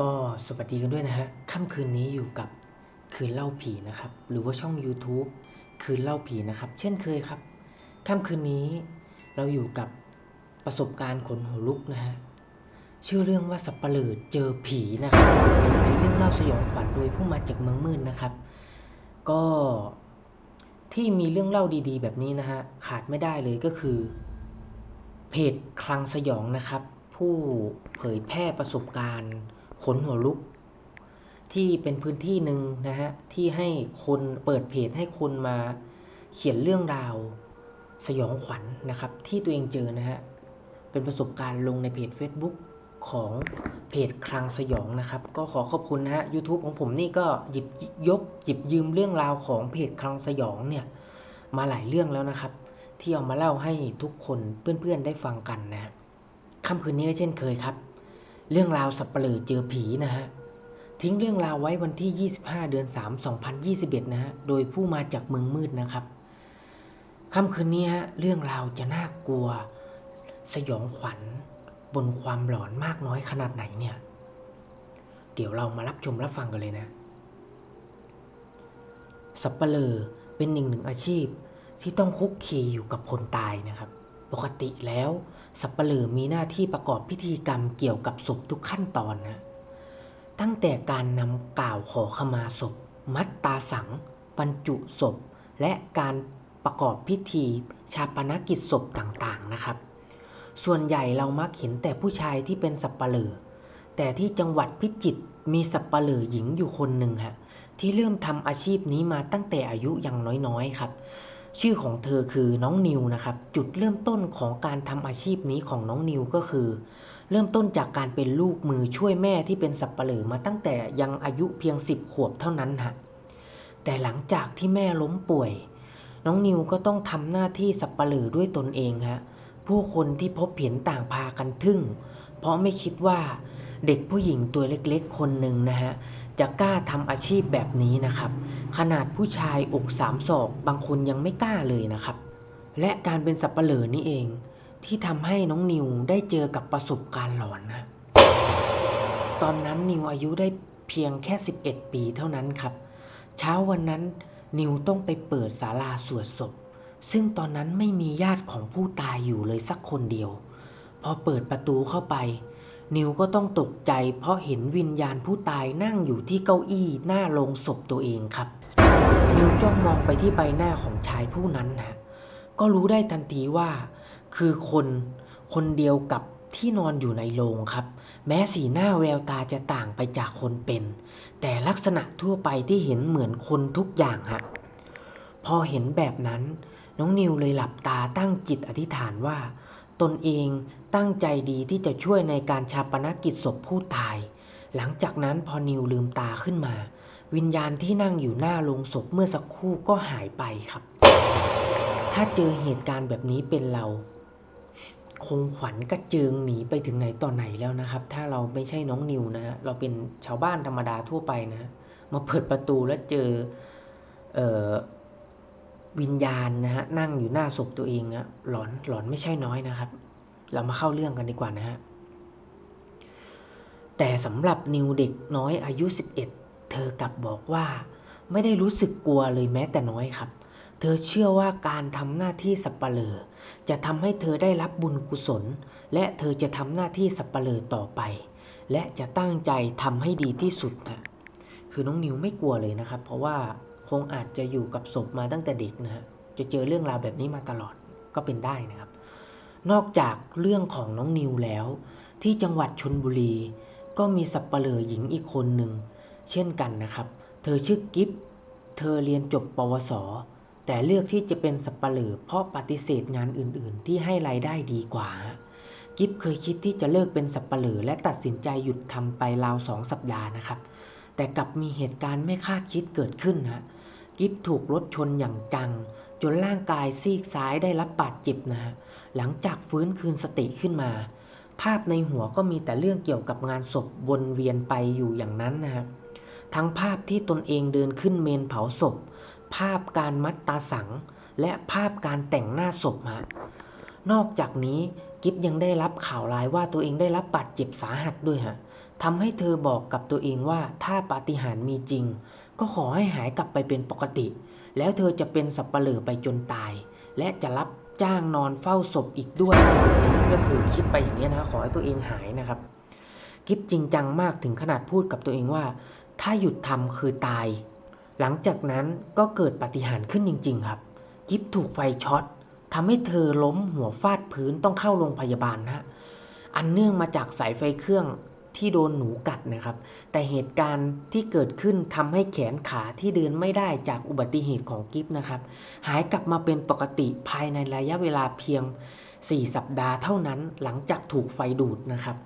ก็สวัสดีกันด้วยนะฮะ ค่ำคืนนี้อยู่กับคืนเล่าผีนะครับ หรือว่าช่อง YouTube คืนเล่าผีนะครับ เช่นเคยครับ ค่ำคืนนี้เราอยู่กับประสบการณ์ขนหัวลุกนะฮะ ชื่อเรื่องว่าสับปะเหร่อเจอผีนะครับเป็นเรื่องเล่าสยองขวัญโดยผู้มาจากเมืองมืดนะครับ ก็ที่มีเรื่องเล่าดีๆ แบบนี้นะฮะ ขาดไม่ได้เลยก็คือ เพจคลังสยองนะครับ ผู้เผยแพร่ประสบการณ์ ขนหัวลุก ที่เป็นพื้นที่หนึ่งนะฮะที่ให้คนเปิดเพจให้คนมาเขียนเรื่องราวสยองขวัญนะครับ ที่ตัวเองเจอนะฮะเป็นประสบการณ์ลงในเพจ Facebook ของเพจคลังสยองนะครับ ก็ขอขอบคุณนะฮะ YouTube ของผมนี่ก็หยิบยกหยิบยืมเรื่องราวของเพจคลังสยองเนี่ยมาหลายเรื่องแล้วนะครับ ที่เอามาเล่าให้ทุกคนเพื่อนๆได้ฟังกันนะค่ำคืนนี้เช่นเคยครับ เรื่องราวสับเปลือเจอผีนะฮะ ทิ้งเรื่องราวไว้วันที่ 25 เดือน 3 2021 นะฮะ โดยผู้มาจากเมืองมืดนะครับ ค่ำคืนนี้ฮะ เรื่องราวจะน่ากลัว สยองขวัญ บนความหลอนมากน้อยขนาดไหนเนี่ย เดี๋ยวเรามารับชมรับฟังกันเลยนะ สับเปลือเป็นหนึ่งหนึ่งอาชีพที่ต้องคุกคีอยู่กับคนตายนะครับ ปกติแล้ว สับเปลือมีหน้าที่ประกอบพิธีกรรมเกี่ยวกับศพทุกขั้นตอนนะตั้งแต่การนำกล่าวขอขมาศพ มัดตาสังบรรจุศพ และการประกอบพิธีชาปนกิจศพต่างๆนะครับ ส่วนใหญ่เรามักเห็นแต่ผู้ชายที่เป็นสับปะเหร่อแต่ที่จังหวัดพิจิตรมีสับปะเหร่อหญิงอยู่คนหนึ่งฮะที่เริ่มทำอาชีพนี้มาตั้งแต่อายุยังน้อยๆครับ ชื่อของเธอคือน้องนิวนะครับ จุดเริ่มต้นของการทำอาชีพนี้ของน้องนิวก็คือ เริ่มต้นจากการเป็นลูกมือช่วยแม่ที่เป็นสับปะเหร่อมาตั้งแต่ยังอายุเพียง 10 ขวบเท่านั้นฮะแต่หลังจากที่แม่ล้มป่วย น้องนิวก็ต้องทำหน้าที่สับปะเหร่อด้วยตนเองฮะผู้คนที่พบเห็นต่างพากันทึ่ง เพราะไม่คิดว่าเด็กผู้หญิงตัวเล็กๆ คนหนึ่งนะฮะ จะกล้าทำอาชีพแบบนี้นะครับ ขนาดผู้ชายอกสามศอกบางคนยังไม่กล้าเลยนะครับ และการเป็นสับปะเหร่อนี่เอง ที่ทำให้น้องนิวได้เจอกับประสบการณ์หลอนนะ ตอนนั้นนิวอายุได้เพียงแค่ 11 ปีเท่านั้นครับ เช้าวันนั้นนิวต้องไปเปิดศาลาสวดศพ ซึ่งตอนนั้นไม่มีญาติของผู้ตายอยู่เลยสักคนเดียว พอเปิดประตูเข้าไป นิวก็ต้องตกใจเพราะเห็นวิญญาณผู้ตายนั่งอยู่ที่เก้าอี้หน้าโลงศพตัวเองครับ นิวจ้องมองไปที่ใบหน้าของชายผู้นั้นนะก็รู้ได้ทันทีว่า คือคนคนเดียวกับที่นอนอยู่ในโรงครับ แม้สีหน้าแววตาจะต่างไปจากคนเป็น แต่ลักษณะทั่วไปที่เห็นเหมือนคนทุกอย่างฮะพอเห็นแบบนั้น น้องนิวเลยหลับตาตั้งจิตอธิษฐานว่า ตนเอง ตั้งใจดีที่จะช่วยในการชาปนกิจศพผู้ตาย หลังจากนั้นพอนิวลืมตาขึ้นมา วิญญาณที่นั่งอยู่หน้าโลงศพเมื่อสักครู่ก็หายไปครับ ถ้าเจอเหตุการณ์แบบนี้เป็นเรา คงขวัญกระเจิงหนีไปถึงไหนต่อไหนแล้วนะครับ ถ้าเราไม่ใช่น้องนิวนะฮะเราเป็นชาวบ้านธรรมดาทั่วไปนะ มาเปิดประตูแล้วเจอเออวิญญาณนะฮะนั่งอยู่หน้าศพตัวเองอะหลอนหลอนไม่ใช่น้อยนะครับ เรามาเข้าเรื่องกันดีกว่านะฮะ แต่สำหรับนิวเด็กน้อยอายุ 11 เธอกลับบอกว่า ไม่ได้รู้สึกกลัวเลยแม้แต่น้อยครับ เธอเชื่อว่าการทำหน้าที่สับปะเลอจะทำให้เธอได้รับบุญกุศล และเธอจะทำหน้าที่สับปะเลอต่อไป และจะตั้งใจทำให้ดีที่สุดนะคือน้องนิวไม่กลัวเลยนะครับ เพราะว่าคงอาจจะอยู่กับศพมาตั้งแต่เด็กนะฮะจะเจอเรื่องราวแบบนี้มาตลอดก็เป็นได้นะครับ นอกจากเรื่องของน้องนิวแล้ว ที่จังหวัดชนบุรี ก็มีสับปะเลอหญิงอีกคนหนึ่ง เช่นกันนะครับ เธอชื่อกิฟเธอเรียนจบปวส แต่เลือกที่จะเป็นสับปะเลอเพราะปฏิเสธงานอื่น ๆ ที่ให้รายได้ดีกว่า กิฟเคยคิดที่จะเลิกเป็นสับปะเลอและตัดสินใจหยุดทำไปราวสองสัปดาห์นะครับ แต่กลับมีเหตุการณ์ไม่คาดคิดเกิดขึ้นฮะกิฟถูกรถชนอย่างจัง จนร่างกายซีกซ้ายได้รับบาดเจ็บนะฮะหลังจากฟื้นคืนสติขึ้นมา ภาพในหัวก็มีแต่เรื่องเกี่ยวกับงานศพวนเวียนไปอยู่อย่างนั้นนะฮะทั้งภาพที่ตนเองเดินขึ้นเมนเผาศพ ภาพการมัดตาสัง และภาพการแต่งหน้าศพฮะนอกจากนี้กิฟยังได้รับข่าวร้ายว่าตัวเองได้รับบาดเจ็บสาหัสด้วยฮะทำให้เธอบอกกับตัวเองว่าถ้าปาฏิหาริย์มีจริง ก็ขอให้หายกลับไปเป็นปกติ แล้วเธอจะเป็นสับปเหร่อไปจนตาย และจะรับจ้างนอนเฝ้าศพอีกด้วย ก็คือคิดไปอย่างนี้นะขอให้ตัวเองหายนะครับ กิฟจริงจังมากถึงขนาดพูดกับตัวเองว่า ถ้าหยุดทำคือตาย หลังจากนั้นก็เกิดปาฏิหาริย์ขึ้นจริง ๆ ครับ กิฟถูกไฟช็อตทำให้เธอล้มหัวฟาดพื้นต้องเข้าโรงพยาบาลนะฮะอันเนื่องมาจากสายไฟเครื่อง ที่โดนหนูกัดนะครับ แต่เหตุการณ์ที่เกิดขึ้นทำให้แขนขาที่เดินไม่ได้จากอุบัติเหตุของกิฟนะครับ หายกลับมาเป็นปกติภายในระยะเวลาเพียง 4 สัปดาห์เท่านั้นหลังจากถูกไฟดูดนะครับ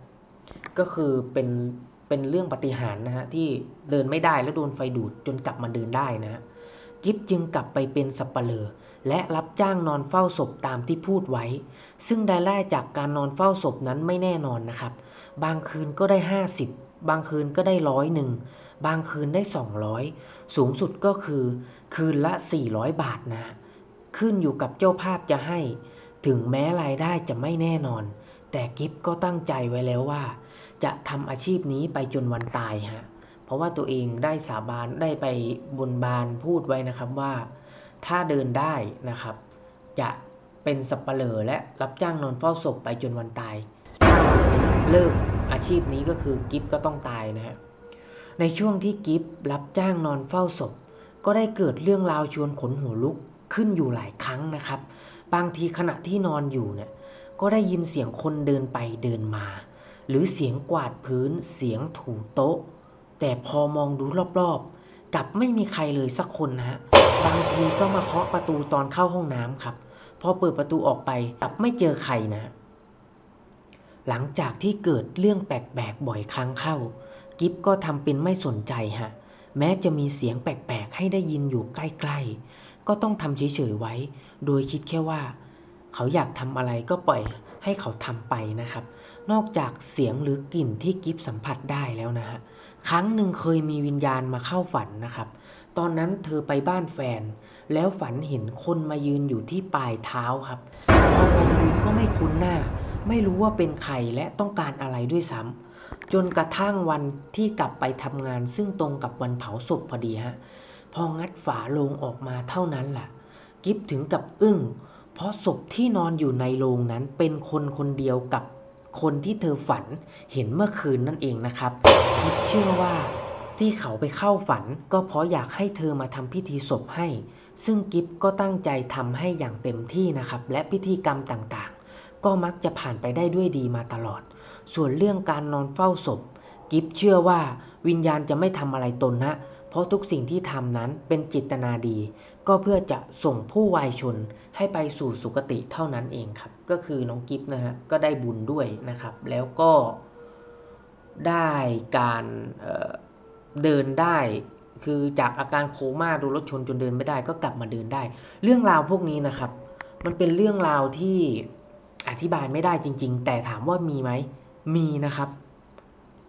ก็คือเป็นเป็นเรื่องปฏิหารนะฮะที่เดินไม่ได้แล้วโดนไฟดูดจนกลับมาเดินได้นะฮะกิฟจึงกลับไปเป็นสับปะเลอและรับจ้างนอนเฝ้าศพตามที่พูดไว้ ซึ่งรายได้จากการนอนเฝ้าศพนั้นไม่แน่นอนนะครับ บางคืนก็ได้ 50 บางคืนก็ได้ร้อยหนึ่งบางคืนได้ 200 สูงสุดก็คือ คืนละ 400 บาทนะ ขึ้นอยู่กับเจ้าภาพจะให้ ถึงแม้รายได้จะไม่แน่นอน แต่กิฟก็ตั้งใจไว้แล้วว่า จะทำอาชีพนี้ไปจนวันตายฮะ เพราะว่าตัวเองได้สาบานได้ไปบนบานพูดไว้นะครับว่า ถ้าเดินได้นะครับ จะเป็นสับปะเหร่อและรับจ้างนอนเฝ้าศพไปจนวันตาย เลิกอาชีพนี้ก็คือกิฟก็ต้องตายนะฮะในช่วงที่กิฟรับจ้างนอนเฝ้าศพ ก็ได้เกิดเรื่องราวชวนขนหัวลุกขึ้นอยู่หลายครั้งนะครับ บางทีขณะที่นอนอยู่เนี่ยก็ได้ยินเสียงคนเดินไปเดินมา หรือเสียงกวาดพื้นเสียงถูโต๊ะ แต่พอมองดูรอบๆ กลับไม่มีใครเลยสักคนนะฮะบางทีก็มาเคาะประตูตอนเข้าห้องน้ำครับ พอเปิดประตูออกไปกลับไม่เจอใครนะ หลังจากที่เกิดเรื่องแปลกๆบ่อยครั้งเข้า กิฟก็ทำเป็นไม่สนใจฮะ แม้จะมีเสียงแปลกๆให้ได้ยินอยู่ใกล้ๆ ก็ต้องทำเฉยๆไว้ โดยคิดแค่ว่า เขาอยากทำอะไรก็ปล่อยให้เขาทำไปนะครับ นอกจากเสียงหรือกลิ่นที่กิฟสัมผัสได้แล้วนะฮะ ครั้งหนึ่งเคยมีวิญญาณมาเข้าฝันนะครับ ตอนนั้นเธอไปบ้านแฟน แล้วฝันเห็นคนมายืนอยู่ที่ปลายเท้าครับพอมองดูก็ไม่คุ้น ไม่รู้ว่าเป็นใครและต้องการอะไรด้วยซ้ำจนกระทั่งวันที่กลับไปทำงาน ซึ่งตรงกับวันเผาศพพอดีฮะพองัดฝาโลงออกมาเท่านั้นล่ะ กิฟถึงกับอึ้ง เพราะศพที่นอนอยู่ในโรงนั้นเป็นคนคนเดียวกับคนที่เธอฝันเห็นเมื่อคืนนั่นเองนะครับกิฟเชื่อว่าที่เขาไปเข้าฝันก็เพราะอยากให้เธอมาทำพิธีศพให้ ซึ่งกิฟก็ตั้งใจทำให้อย่างเต็มที่นะครับ และพิธีกรรมต่าง ก็มักจะผ่านไปได้ด้วยดีมาตลอด ส่วนเรื่องการนอนเฝ้าศพ กิฟเชื่อว่าวิญญาณจะไม่ทำอะไรตนนะ เพราะทุกสิ่งที่ทำนั้นเป็นจิตนาดี ก็เพื่อจะส่งผู้วายชนให้ไปสู่สุคติเท่านั้นเองครับ ก็คือน้องกิฟนะฮะก็ได้บุญด้วยนะครับ แล้วก็ได้การเเดินได้คือจากอาการโคม่าดนรถชนจนเดินไม่ได้ก็กลับมาเดินได้ เรื่องราวพวกนี้นะครับ มันเป็นเรื่องราวที่ อธิบายไม่ได้จริง ๆ แต่ถามว่ามีไหม มีนะครับ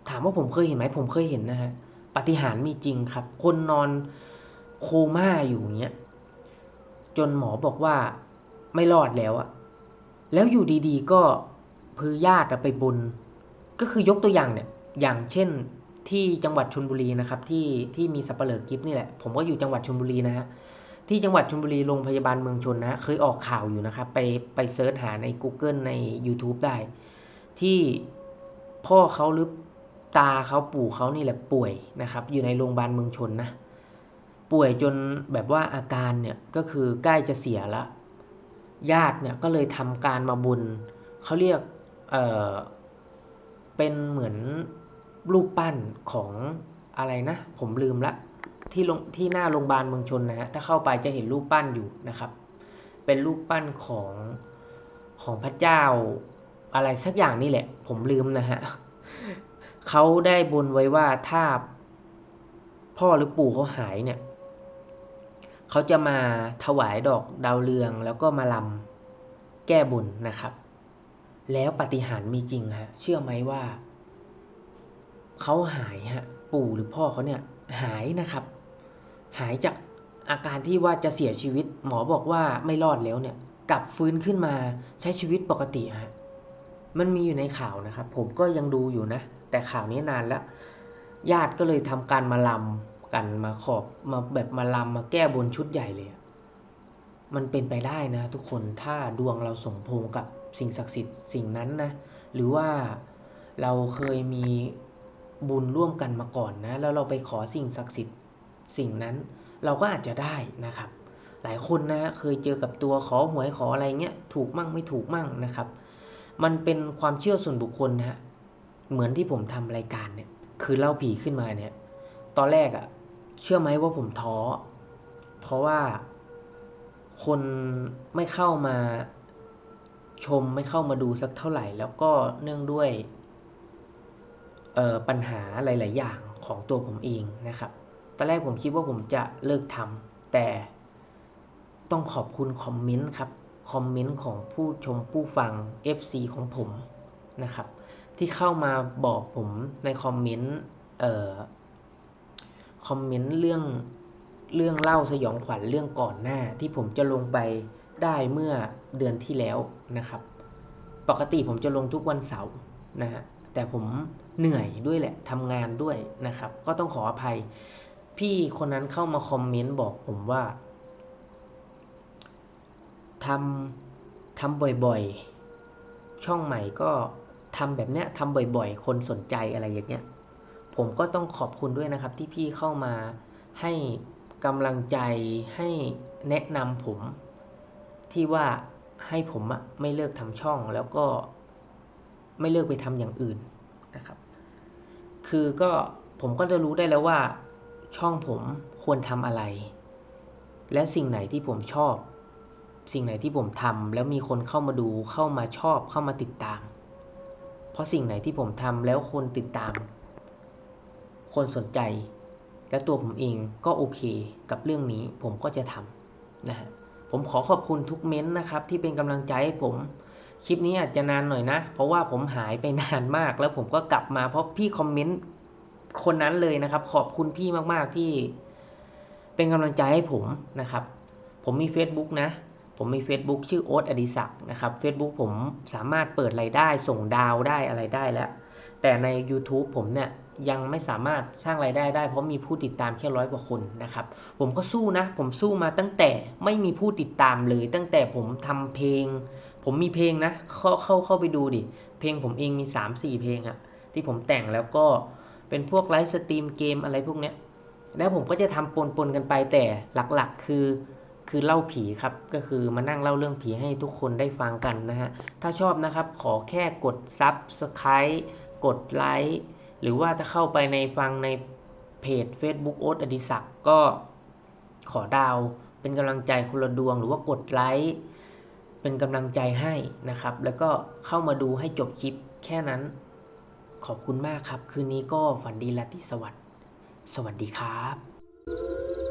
ถามว่าผมเคยเห็นไหม ผมเคยเห็นนะฮะปฏิหาร์มีจริงครับ คนนอนโคม่าอยู่อย่างเงี้ย จนหมอบอกว่าไม่รอดแล้วอะแล้วอยู่ดีๆ ก็พือญาติไปบน ก็คือยกตัวอย่างเนี่ย อย่างเช่นที่จังหวัดชลบุรีนะครับ ที่ที่มีสับเปลือกกิฟนี่แหละ ผมก็อยู่จังหวัดชลบุรีนะฮะ ที่จังหวัดชลบุรีโรงพยาบาลเมืองชนนะ เคยออกข่าวอยู่นะครับ ไปไปเซิร์ชหาใน Google ใน YouTube ได้ ที่พ่อเขาหรือตาเขาปู่เขานี่แหละป่วยนะครับ อยู่ในโรงพยาบาลเมืองชนนะ ป่วยจนแบบว่าอาการเนี่ยก็คือใกล้จะเสียละญาติเนี่ยก็เลยทำการมาบุญเขาเรียกเออเป็นเหมือนรูปปั้นของอะไรนะ ผมลืมละ ที่ลงที่หน้าโรงพยาบาลเมืองชนนะฮะถ้าเข้าไปจะเห็นรูปปั้นอยู่นะครับ เป็นรูปปั้นของของพระเจ้าอะไรสักอย่างนี่แหละ ผมลืมนะฮะเขาได้บนไว้ว่าถ้าพ่อหรือปู่เขาหายเนี่ยเขาจะมาถวายดอกดาวเรืองแล้วก็มาลำแก้บุญนะครับ แล้วปฏิหารมีจริงฮะเชื่อไหมว่าเขาหายฮะปู่หรือพ่อเขาเนี่ยหายนะครับ หายจากอาการที่ว่าจะเสียชีวิต หมอบอกว่าไม่รอดแล้วเนี่ย กลับฟื้นขึ้นมาใช้ชีวิตปกติฮะมันมีอยู่ในข่าวนะครับ ผมก็ยังดูอยู่นะ แต่ข่าวนี้นานแล้ว ญาติก็เลยทำการมาลำกันมาขอบมาแบบมาลำมาแก้บนชุดใหญ่เลย มันเป็นไปได้นะ ทุกคนถ้าดวงเราสมพงกับสิ่งศักดิ์สิทธิ์สิ่งนั้นนะ หรือว่าเราเคยมีบุญร่วมกันมาก่อนนะ แล้วเราไปขอสิ่งศักดิ์สิทธิ์ สิ่งนั้นเราก็อาจจะได้นะครับ หลายคนนะเคยเจอกับตัวขอหวยขออะไรเงี้ยถูกมั่งไม่ถูกมั่งนะครับ มันเป็นความเชื่อส่วนบุคคลนะฮะเหมือนที่ผมทำรายการเนี่ยคือเล่าผีขึ้นมาเนี่ย ตอนแรกอะเชื่อไหมว่าผมท้อเพราะว่าคนไม่เข้ามาชมไม่เข้ามาดูสักเท่าไหร่ แล้วก็เนื่องด้วยปัญหาหลาย ๆ อย่างของตัวผมเองนะครับ ตอนแรกผมคิดว่าผมจะเลิกทำแต่ต้องขอบคุณคอมเมนต์ครับคอมเมนต์ของผู้ชมผู้ฟัง FC ของผมนะครับ ที่เข้ามาบอกผมในคอมเมนต์เอ่อคอมเมนต์เรื่องเรื่องเล่าสยองขวัญเรื่องก่อนหน้าที่ผมจะลงไปได้เมื่อเดือนที่แล้วนะครับ ปกติผมจะลงทุกวันเสาร์นะฮะแต่ผมเหนื่อยด้วยแหละทำงานด้วยนะครับ ก็ต้องขออภัย พี่คนนั้นเข้ามาคอมเมนต์บอกผมว่าทำทำบ่อยๆ ช่องใหม่ก็ทำแบบเนี้ยทำบ่อยๆ คนสนใจอะไรอย่างเงี้ย ผมก็ต้องขอบคุณด้วยนะครับ ที่พี่เข้ามาให้กำลังใจให้แนะนำผมที่ว่าให้ผมอะไม่เลิกทำช่องแล้วก็ไม่เลิกไปทำอย่างอื่นนะครับ คือก็ผมก็จะรู้ได้แล้วว่า ช่องผมควรทำอะไร และสิ่งไหนที่ผมชอบ สิ่งไหนที่ผมทำแล้วมีคนเข้ามาดูเข้ามาชอบเข้ามาติดตาม เพราะสิ่งไหนที่ผมทำแล้วคนติดตาม คนสนใจ และตัวผมเองก็โอเคกับเรื่องนี้ผมก็จะทำนะฮะผมขอขอบคุณทุกเม้นต์นะครับ ที่เป็นกำลังใจให้ผมคลิปนี้อาจจะนานหน่อยนะ เพราะว่าผมหายไปนานมากแล้วผมก็กลับมาเพราะพี่คอมเมนต์ คนนั้นเลยนะครับ ขอบคุณพี่มากๆที่เป็นกำลังใจให้ผมนะครับ ผมมี Facebook นะ ผมมี Facebook ชื่อโอ๊ตอดิศักนะครับ Facebook ผมสามารถเปิดรายได้ ส่งดาวได้อะไรได้แล้ว แต่ใน YouTube ผมเนี่ยยังไม่สามารถสร้างรายได้ได้ เพราะมีผู้ติดตามแค่ร้อยกว่าคนนะครับ ผมก็สู้นะ ผมสู้มาตั้งแต่ไม่มีผู้ติดตามเลย ตั้งแต่ผมทำเพลง ผมมีเพลงนะ เข้าเข้าเข้าไปดูดิ เพลงผมเองมี 3 4 เพลงอะที่ผมแต่งแล้วก็ เป็นพวกไลฟ์สตรีมเกมอะไรพวกเนี้ยแล้วผมก็จะทำปนปนๆกันไปแต่หลักๆ คือคือเล่าผีครับ ก็คือมานั่งเล่าเรื่องผีให้ทุกคนได้ฟังกันนะฮะ ถ้าชอบนะครับขอแค่กดซับสไคร b e กดไลค์หรือว่าถ้าเข้าไปในฟังในเพจ Facebook โอ๊ตอดิศักก็ขอดาวเป็นกำลังใจคนละดวง หรือว่ากดไลค์เป็นกำลังใจให้นะครับ แล้วก็เข้ามาดูให้จบคลิปแค่นั้น ขอบคุณมากครับ คืนนี้ก็ฝันดีราตรีสวัสดิ์ สวัสดีครับ